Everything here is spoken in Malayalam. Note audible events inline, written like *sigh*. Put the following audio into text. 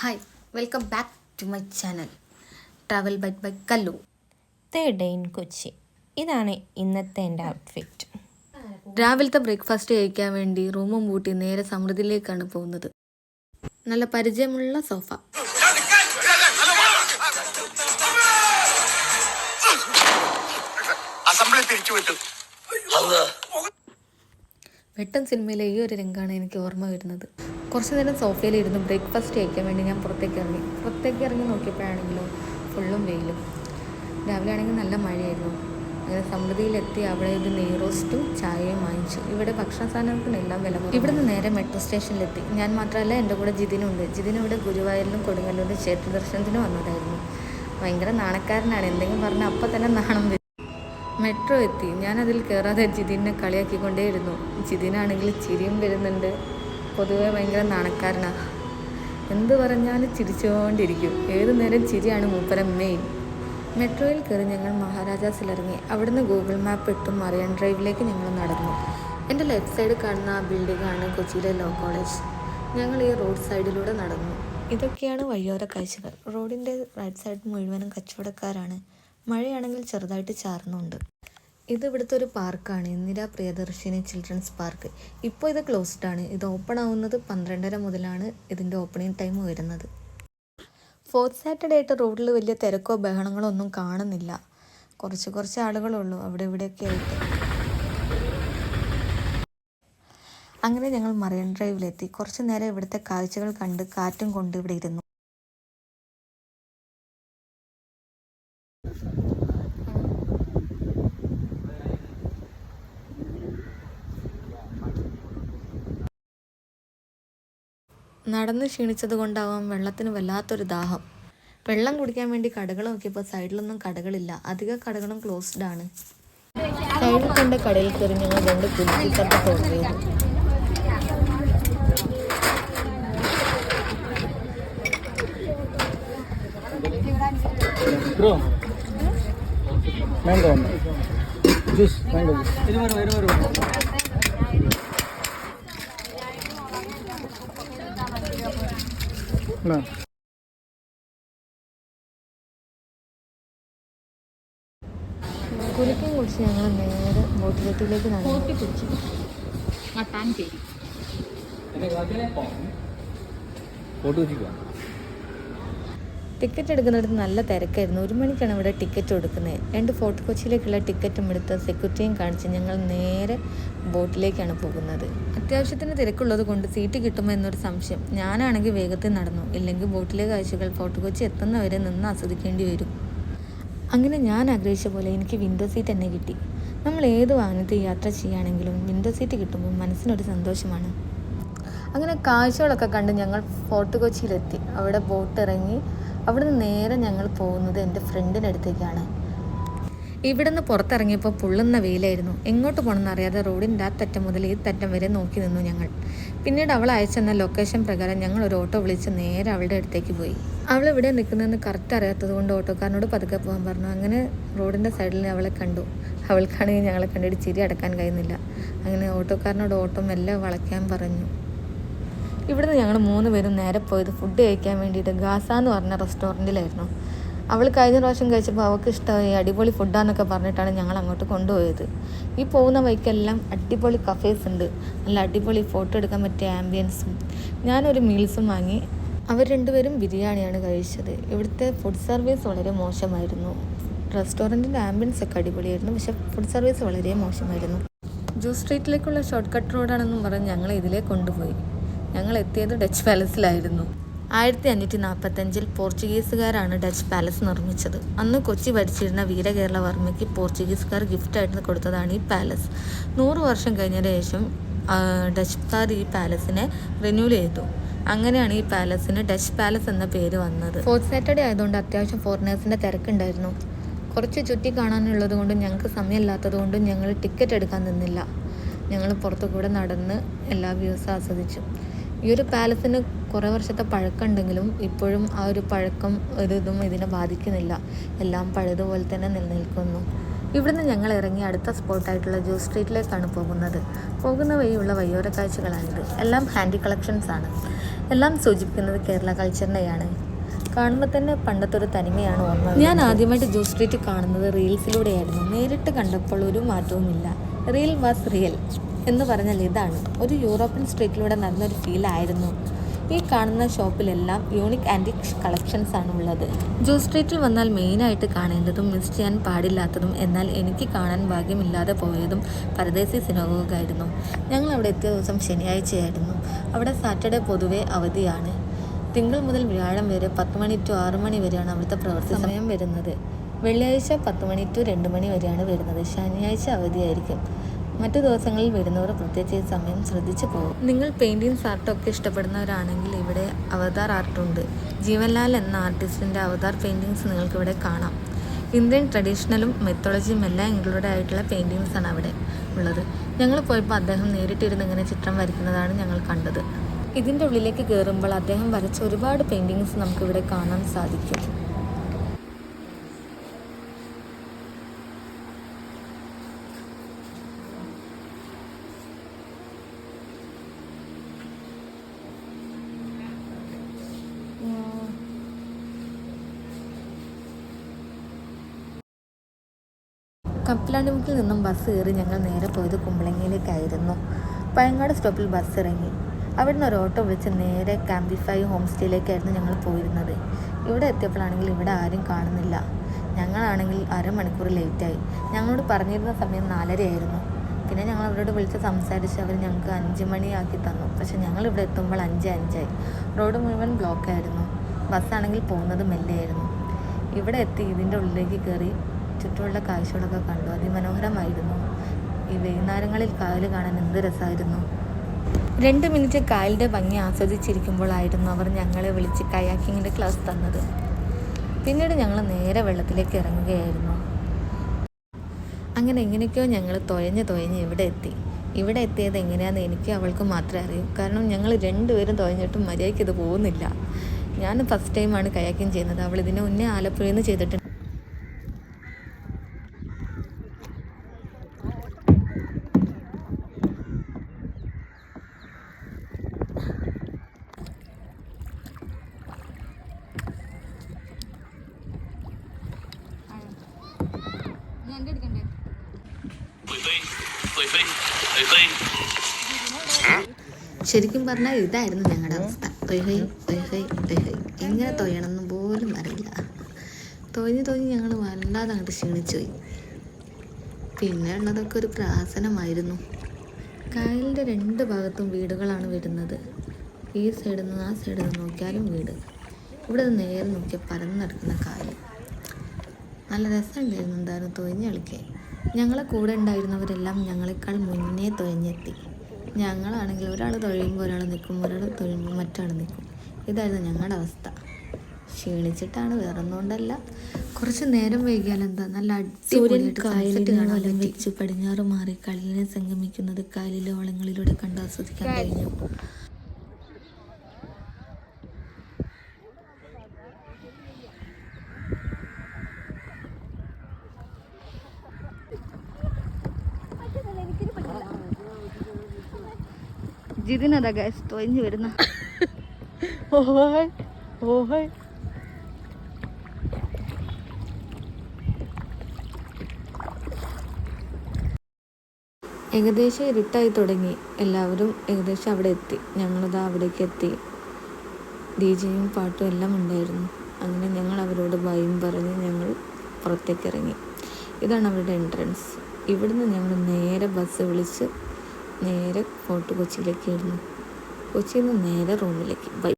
Hi welcome back to my channel travel bike by Kallu third day in Kochi ഇതാണ് ഇന്നത്തെ എന്റെ ഔട്ട്ഫിറ്റ് രാവിലത്തെ ബ്രേക്ക്ഫാസ്റ്റ് കഴിക്കാൻ വേണ്ടി റൂമും പൂട്ടി നേരെ സമൃദ്ധിയിലേക്കാണ് പോകുന്നത്. നല്ല പരിചയമുള്ള സോഫ വെട്ടം. സിനിമയിലെ ഈ ഒരു രംഗമാണ് എനിക്ക് ഓർമ്മ വരുന്നത്. കുറച്ച് നേരം സോഫയിലിരുന്ന് ബ്രേക്ക്ഫാസ്റ്റ് കഴിക്കാൻ വേണ്ടി ഞാൻ പുറത്തേക്ക് ഇറങ്ങി. പുറത്തേക്ക് ഇറങ്ങി നോക്കിയപ്പോഴാണെങ്കിലോ ഫുള്ളും വെയിലും. രാവിലെ ആണെങ്കിൽ നല്ല മഴയായിരുന്നു. അങ്ങനെ സമൃദ്ധിയിലെത്തി അവിടെ ഒരു നെയ്റോസ്റ്റും ചായയും വാങ്ങിച്ചു. ഇവിടെ ഭക്ഷണ സാധനങ്ങൾക്കെല്ലാം വില ഇവിടെ ഇവിടുന്ന് നേരെ മെട്രോ സ്റ്റേഷനിലെത്തി. ഞാൻ മാത്രമല്ല എന്റെ കൂടെ ജിതിനുണ്ട്. ജിതിൻ ഇവിടെ ഗുരുവായൂരിലും കൊടുങ്ങല്ലൂരിലും ക്ഷേത്ര ദർശനത്തിനും വന്നതായിരുന്നു. ഭയങ്കര നാണക്കാരനാണ്. എന്തെങ്കിലും പറഞ്ഞാൽ അപ്പം തന്നെ നാണം വരും. മെട്രോ എത്തി. ഞാനതിൽ കയറാതെ ജിതിനെ കളിയാക്കിക്കൊണ്ടേയിരുന്നു. ജിതിനാണെങ്കിൽ ചിരിയും വരുന്നുണ്ട്. പൊതുവെ ഭയങ്കര നാണക്കാരനാണ് എന്ത് പറഞ്ഞാലും ചിരിച്ചുകൊണ്ടിരിക്കും ഏതു നേരം ചിരിയാണ് മൂപ്പരം മെയിൻ മെട്രോയിൽ കയറി ഞങ്ങൾ മഹാരാജാസിൽ ഇറങ്ങി അവിടുന്ന് ഗൂഗിൾ മാപ്പ് ഇട്ടും മറിയൻ ഡ്രൈവിലേക്ക് ഞങ്ങൾ നടന്നു. എന്റെ ലെഫ്റ്റ് സൈഡ് കാണുന്ന ആ ബിൽഡിംഗാണ് കൊച്ചിയിലെ ലോ കോളേജ്. ഞങ്ങൾ ഈ റോഡ് സൈഡിലൂടെ നടന്നു. ഇതൊക്കെയാണ് വഴിയോര കാഴ്ചകൾ. റോഡിന്റെ റൈറ്റ് സൈഡ് മുഴുവനും കച്ചവടക്കാരാണ്. മഴയാണെങ്കിൽ ചെറുതായിട്ട് ചാർന്നുണ്ട് ഇത് ഇവിടുത്തെ ഒരു പാർക്കാണ്. Indira Priyadarshini children's park. ഇപ്പോൾ ഇത് ക്ലോസ്ഡ് ആണ്. ഇത് ഓപ്പൺ ആവുന്നത് പന്ത്രണ്ടര മുതലാണ് ഇതിന്റെ ഓപ്പണിംഗ് ടൈം വരുന്നത്. ഫോർത്ത് സാറ്റർഡേ ആയിട്ട് റോഡിൽ വലിയ തിരക്കോ ബഹളങ്ങളോ ഒന്നും കാണുന്നില്ല. കുറച്ച് കുറച്ച് ആളുകളുള്ളൂ അവിടെ ഇവിടെയൊക്കെ ആയിട്ട്. അങ്ങനെ ഞങ്ങൾ മറൈൻ ഡ്രൈവിലെത്തി. കുറച്ച് നേരം ഇവിടുത്തെ കാഴ്ചകൾ കണ്ട് കാറ്റും കൊണ്ട് ഇവിടെ ഇരുന്നു. നടന്ന് ക്ഷീണിച്ചതുകൊണ്ടാവാം വെള്ളത്തിന് വല്ലാത്തൊരു ദാഹം. വെള്ളം കുടിക്കാൻ വേണ്ടി കടകൾ നോക്കിയപ്പോൾ സൈഡിലൊന്നും കടകളില്ല. അധിക കടകളും ക്ലോസ്ഡ് ആണ്. സൈഡിൽ കണ്ട കടയിൽ കയറി ഞങ്ങൾ രണ്ട് കുലിപ്പിത്തപ്പ തോന്നിയത് മാംഗോ ജ്യൂസ് വരും ജ്യൂസ് ആണോ കുരുക്കയും കുടിച്ച് ഞങ്ങൾ നേരെ ബോട്ടിലെത്തിയിലേക്ക് നടന്നു. മട്ടാൻ പേര് ഫോട്ടോ വെച്ചിരിക്കുക ടിക്കറ്റ് എടുക്കുന്നിടത്ത് നല്ല തിരക്കായിരുന്നു. ഒരു മണിക്കാണ് ഇവിടെ ടിക്കറ്റ് കൊടുക്കുന്നത് രണ്ട് ഫോർട്ട് കൊച്ചിയിലേക്കുള്ള ടിക്കറ്റും എടുത്ത് സെക്യൂരിറ്റിയും കാണിച്ച് ഞങ്ങൾ നേരെ ബോട്ടിലേക്കാണ് പോകുന്നത്. അത്യാവശ്യത്തിന് തിരക്കുള്ളത് കൊണ്ട് സീറ്റ് കിട്ടുമോ എന്നൊരു സംശയം. ഞാനാണെങ്കിൽ വേഗത്തിൽ നടന്നു. ഇല്ലെങ്കിൽ ബോട്ടിലെ കാഴ്ചകൾ ഫോർട്ട് കൊച്ചി എത്തുന്നവരെ നിന്ന് ആസ്വദിക്കേണ്ടി വരും. അങ്ങനെ ഞാൻ ആഗ്രഹിച്ച പോലെ എനിക്ക് വിൻഡോ സീറ്റ് തന്നെ കിട്ടി. നമ്മൾ ഏത് വാഹനത്തിൽ യാത്ര ചെയ്യുകയാണെങ്കിലും വിൻഡോ സീറ്റ് കിട്ടുമ്പോൾ മനസ്സിനൊരു സന്തോഷമാണ്. അങ്ങനെ കാഴ്ചകളൊക്കെ കണ്ട് ഞങ്ങൾ ഫോർട്ട് കൊച്ചിയിലെത്തി. അവിടെ ബോട്ട് ഇറങ്ങി അവിടുന്ന് നേരെ ഞങ്ങൾ പോകുന്നത് എന്റെ ഫ്രണ്ടിന്റെ അടുത്തേക്കാണ്. ഇവിടുന്ന് പുറത്തിറങ്ങിയപ്പോൾ പുള്ളുന്ന വെയിലായിരുന്നു. എങ്ങോട്ട് പോകണമെന്ന് അറിയാതെ റോഡിന്റെ ആ തറ്റം മുതൽ ഈ തറ്റം വരെ നോക്കി നിന്നു ഞങ്ങൾ. പിന്നീട് അവൾ അയച്ചെന്ന ലൊക്കേഷൻ പ്രകാരം ഞങ്ങൾ ഒരു ഓട്ടോ വിളിച്ച് നേരെ അവളുടെ അടുത്തേക്ക് പോയി. അവൾ ഇവിടെ നിൽക്കുന്നതെന്ന് കറക്റ്റ് അറിയാത്തത് കൊണ്ട് ഓട്ടോക്കാരനോട് പതുക്കെ പോകാൻ പറഞ്ഞു. അങ്ങനെ റോഡിന്റെ സൈഡിൽ അവളെ കണ്ടു. അവൾക്കാണെങ്കിൽ ഞങ്ങളെ കണ്ടിട്ട് ചിരി അടക്കാൻ കഴിയുന്നില്ല. അങ്ങനെ ഓട്ടോക്കാരനോട് ഓട്ടം എല്ലാം വളയ്ക്കാൻ പറഞ്ഞു. ഇവിടുന്ന് ഞങ്ങൾ മൂന്ന് പേരും നേരെ പോയത് ഫുഡ് കഴിക്കാൻ വേണ്ടിയിട്ട് ഗാസ എന്ന് പറഞ്ഞ റെസ്റ്റോറന്റിലായിരുന്നു അവൾ കഴിഞ്ഞ പ്രാവശ്യം കഴിച്ചപ്പോൾ അവൾക്ക് ഇഷ്ടമായി അടിപൊളി ഫുഡാന്നൊക്കെ പറഞ്ഞിട്ടാണ് ഞങ്ങൾ അങ്ങോട്ട് കൊണ്ടുപോയത്. ഈ പോകുന്ന വഴിക്കെല്ലാം അടിപൊളി കഫേസ് ഉണ്ട്. നല്ല അടിപൊളി ഫോട്ടോ എടുക്കാൻ പറ്റിയ ആംബിയൻസും ഞാനൊരു മീൽസും വാങ്ങി. അവർ രണ്ടുപേരും ബിരിയാണിയാണ് കഴിച്ചത്. ഇവിടുത്തെ ഫുഡ് സർവീസ് വളരെ മോശമായിരുന്നു. റെസ്റ്റോറന്റിന്റെ ആംബിയൻസ് ഒക്കെ അടിപൊളിയായിരുന്നു. പക്ഷേ ഫുഡ് സർവീസ് വളരെ മോശമായിരുന്നു. ജൂസ് സ്ട്രീറ്റിലേക്കുള്ള ഷോർട്ട് കട്ട് റോഡാണെന്നും പറഞ്ഞ് ഞങ്ങൾ ഇതിലേ കൊണ്ടുപോയി. ഞങ്ങൾ എത്തിയത് ഡച്ച് പാലസിലായിരുന്നു. ആയിരത്തി അഞ്ഞൂറ്റി നാൽപ്പത്തഞ്ചിൽ പോർച്ചുഗീസുകാരാണ് ഡച്ച് പാലസ് നിർമ്മിച്ചത്. അന്ന് കൊച്ചി ഭരിച്ചിരുന്ന വീരകേരളവർമ്മയ്ക്ക് പോർച്ചുഗീസുകാർ ഗിഫ്റ്റായിട്ട് കൊടുത്തതാണ് ഈ പാലസ്. നൂറ് വർഷം കഴിഞ്ഞതിന് ശേഷം ഡച്ച്കാർ ഈ പാലസിനെ റിന്യൂൽ ചെയ്തു. അങ്ങനെയാണ് ഈ പാലസിന് ഡച്ച് പാലസ് എന്ന പേര് വന്നത്. ഫോർട്ട് സാറ്റർഡേ ആയതുകൊണ്ട് അത്യാവശ്യം ഫോറിനേഴ്സിന്റെ തിരക്കുണ്ടായിരുന്നു. കുറച്ച് ചുറ്റി കാണാനുള്ളത് കൊണ്ടും ഞങ്ങൾക്ക് സമയമില്ലാത്തത് കൊണ്ടും ഞങ്ങൾ ടിക്കറ്റ് എടുക്കാൻ നിന്നില്ല. ഞങ്ങൾ പുറത്തു കൂടെ നടന്ന് എല്ലാ വ്യൂസും ആസ്വദിച്ചു. ഈ ഒരു പാലസിന് കുറേ വർഷത്തെ പഴക്കമുണ്ടെങ്കിലും ഇപ്പോഴും ആ ഒരു പഴക്കം ഒരു ഇതും ഇതിനെ ബാധിക്കുന്നില്ല. എല്ലാം പഴയതുപോലെ തന്നെ നിലനിൽക്കുന്നു. ഇവിടുന്ന് ഞങ്ങൾ ഇറങ്ങി അടുത്ത സ്പോട്ടായിട്ടുള്ള ജൂസ് സ്ട്രീറ്റിലേക്കാണ് പോകുന്നത്. പോകുന്ന വഴിയുള്ള വയ്യോര കാഴ്ചകളാണിത്. എല്ലാം ഹാൻഡി കളക്ഷൻസ് ആണ്. എല്ലാം സൂചിപ്പിക്കുന്നത് കേരള കൾച്ചറിനെയാണ്. കാണുമ്പോൾ തന്നെ പണ്ടത്തെ ഒരു തനിമയാണ് ഓർമ്മ ഞാൻ ആദ്യമായിട്ട് ജൂസ് സ്ട്രീറ്റ് കാണുന്നത് റീൽസിലൂടെയായിരുന്നു. നേരിട്ട് കണ്ടപ്പോൾ ഒരു മാറ്റവുമില്ല. Real was real. എന്ന് പറഞ്ഞാൽ ഇതാണ്. ഒരു യൂറോപ്യൻ സ്ട്രീറ്റിലൂടെ നടന്നൊരു ഫീലായിരുന്നു. ഈ കാണുന്ന ഷോപ്പിലെല്ലാം യൂണിക് ആന്റിക് കളക്ഷൻസ് ആണ് ഉള്ളത്. ജൂ സ്ട്രീറ്റിൽ വന്നാൽ മെയിനായിട്ട് കാണേണ്ടതും മിസ് ചെയ്യാൻ പാടില്ലാത്തതും എന്നാൽ എനിക്ക് കാണാൻ ഭാഗ്യമില്ലാതെ പോയതും പരദേശി സിനിമകളായിരുന്നു ഞങ്ങൾ അവിടെ എത്തിയ ദിവസം ശനിയാഴ്ചയായിരുന്നു. അവിടെ സാറ്റർഡേ പൊതുവേ അവധിയാണ്. തിങ്കൾ മുതൽ വ്യാഴം വരെ പത്ത് മണി ടു ആറ് മണി വരെയാണ് അവിടുത്തെ പ്രവൃത്തി സമയം വരുന്നത്. വെള്ളിയാഴ്ച പത്ത് മണി ടു രണ്ട് മണി വരെയാണ് വരുന്നത്. ശനിയാഴ്ച അവധിയായിരിക്കും. മറ്റു ദിവസങ്ങളിൽ വരുന്നവർ പ്രത്യേകിച്ച് സമയം ശ്രദ്ധിച്ചു പോകും. നിങ്ങൾ പെയിന്റിങ്സ് ആർട്ടൊക്കെ ഇഷ്ടപ്പെടുന്നവരാണെങ്കിൽ ഇവിടെ അവതാർ ആർട്ടുണ്ട് ജീവൻലാൽ എന്ന ആർട്ടിസ്റ്റിന്റെ അവതാർ പെയിന്റിങ്സ് നിങ്ങൾക്ക് ഇവിടെ കാണാം. ഇന്ത്യൻ ട്രഡീഷണലും മെത്തോളജിയും എല്ലാം ഇൻക്ലൂഡ് ആയിട്ടുള്ള പെയിന്റിങ്സ് ആണ് അവിടെ ഉള്ളത്. ഞങ്ങൾ പോയപ്പോൾ അദ്ദേഹം നേരിട്ടിരുന്ന് ഇങ്ങനെ ചിത്രം വരയ്ക്കുന്നതാണ് ഞങ്ങൾ കണ്ടത്. ഇതിന്റെ ഉള്ളിലേക്ക് കയറുമ്പോൾ അദ്ദേഹം വരച്ച ഒരുപാട് പെയിന്റിങ്സ് നമുക്കിവിടെ കാണാൻ സാധിക്കും. കപ്പലാണ്ടിമുക്കിൽ നിന്നും ബസ് കയറി ഞങ്ങൾ നേരെ പോയത് കുമ്പളങ്ങിയിലേക്കായിരുന്നു. പയങ്ങാട് സ്റ്റോപ്പിൽ ബസ് ഇറങ്ങി. അവിടെ നിന്ന് ഒരു ഓട്ടോ വിളിച്ച് നേരെ ക്യാമ്പിഫൈ ഹോം സ്റ്റേയിലേക്കായിരുന്നു ഞങ്ങൾ പോയിരുന്നത്. ഇവിടെ എത്തിയപ്പോഴാണെങ്കിൽ ഇവിടെ ആരും കാണുന്നില്ല. ഞങ്ങളാണെങ്കിൽ അരമണിക്കൂർ ലേറ്റായി ഞങ്ങളോട് പറഞ്ഞിരുന്ന സമയം നാലരയായിരുന്നു. പിന്നെ ഞങ്ങൾ അവരോട് വിളിച്ച് സംസാരിച്ച് അവർ ഞങ്ങൾക്ക് അഞ്ച് മണിയാക്കി തന്നു. പക്ഷെ ഞങ്ങൾ ഇവിടെ എത്തുമ്പോൾ അഞ്ച് അഞ്ചായി. റോഡ് മുഴുവൻ ബ്ലോക്കായിരുന്നു ബസ്സാണെങ്കിൽ പോകുന്നത് മെല്ലെയായിരുന്നു. ഇവിടെ എത്തി ഇതിന്റെ ഉള്ളിലേക്ക് കയറി ചുറ്റുമുള്ള കാഴ്ചകളൊക്കെ കണ്ടു. അതിമനോഹരമായിരുന്നു. ഈ വൈകുന്നേരങ്ങളിൽ കായൽ കാണാൻ എന്ത് രസമായിരുന്നു? രണ്ട് മിനിറ്റ് കായലിന്റെ ഭംഗി ആസ്വദിച്ചിരിക്കുമ്പോഴായിരുന്നു അവർ ഞങ്ങളെ വിളിച്ച് കയാക്കിങ്ങിന്റെ ക്ലാസ് തന്നത്. പിന്നീട് ഞങ്ങൾ നേരെ വെള്ളത്തിലേക്ക് ഇറങ്ങുകയായിരുന്നു. അങ്ങനെ എങ്ങനെയൊക്കെയോ ഞങ്ങൾ തുഴഞ്ഞ് തുഴഞ്ഞ് ഇവിടെ എത്തി. ഇവിടെ എത്തിയത് എങ്ങനെയാണെന്ന് എനിക്ക് അവൾക്ക് മാത്രമേ അറിയൂ. കാരണം ഞങ്ങൾ രണ്ടുപേരും തുഴഞ്ഞിട്ടും മര്യാദയ്ക്ക് ഇത് പോകുന്നില്ല. ഞാൻ ഫസ്റ്റ് ടൈമാണ് കയാക്കിങ് ചെയ്യുന്നത്. അവൾ ഇതിനെ മുന്നേ ആലപ്പുഴയിൽ നിന്ന് ചെയ്തിട്ടുണ്ട്. ശരിക്കും പറഞ്ഞാൽ ഇതായിരുന്നു ഞങ്ങളുടെ അവസ്ഥ. തൊയ്ഹൈ തൊയ്ഹൈ തൊയ്ഹൈ എങ്ങനെ തൊയ്യണമെന്ന് പോലും അറിയില്ല. തൊയ്ഞ്ഞ് തൊയ്ഞ്ഞ് ഞങ്ങൾ വല്ലാതെ അങ്ങോട്ട് ക്ഷീണിച്ചുപോയി പിന്നെ ഉള്ളതൊക്കെ ഒരു പ്രാസനമായിരുന്നു. കായലിന്റെ രണ്ട് ഭാഗത്തും വീടുകളാണ് വരുന്നത് ഈ സൈഡിൽ നിന്ന് ആ സൈഡിൽ നിന്ന് നോക്കിയാലും വീട്. ഇവിടെ നേരെ നോക്കിയാൽ പരന്നിടക്കുന്ന കായൽ നല്ല രസമുണ്ടായിരുന്നു എന്തായാലും തൊഴിഞ്ഞ് കളിക്കാൻ. ഞങ്ങളെ കൂടെ ഉണ്ടായിരുന്നവരെല്ലാം ഞങ്ങളെക്കാൾ മുന്നേ തൊഴിഞ്ഞെത്തി. ഞങ്ങളാണെങ്കിൽ ഒരാൾ തൊഴിയുമ്പോൾ ഒരാൾ നിൽക്കും ഒരാൾ തൊഴിയുമ്പോൾ മറ്റാൾ നിൽക്കും. ഇതായിരുന്നു ഞങ്ങളുടെ അവസ്ഥ. ക്ഷീണിച്ചിട്ടാണ് വേറെ ഒന്നുകൊണ്ടല്ല കുറച്ച് നേരം വൈകിയാൽ എന്താ നല്ല അടിച്ചു വെച്ച് പടിഞ്ഞാറ് മാറി കളിയിനെ സംഗമിക്കുന്നത് കായലിലെ ഓളങ്ങളിലൂടെ കണ്ട് ആസ്വദിക്കാൻ കഴിഞ്ഞു. ജിതിനതാ ഗ്യാസ് തൊഴിഞ്ഞു വരുന്ന. *laughs* ഓഹോയ് ഓഹോയ് ഏകദേശം ഇരുട്ടായി തുടങ്ങി. എല്ലാവരും ഏകദേശം അവിടെ എത്തി. ഞങ്ങളത് അവിടേക്ക് എത്തി. ഡി ജെയും പാട്ടും എല്ലാം ഉണ്ടായിരുന്നു. അങ്ങനെ ഞങ്ങൾ അവരോട് ഭയം പറഞ്ഞ് ഞങ്ങൾ പുറത്തേക്ക് ഇറങ്ങി. ഇതാണ് അവരുടെ എൻട്രൻസ് ഇവിടുന്ന് ഞങ്ങൾ നേരെ ബസ് വിളിച്ച് നേരെ ഫോർട്ട് കൊച്ചിയിലേക്ക് കൊച്ചിയിലേക്കായിരുന്നു. കൊച്ചിയിൽ നിന്ന് നേരെ റൂമിലേക്ക്. ബൈ.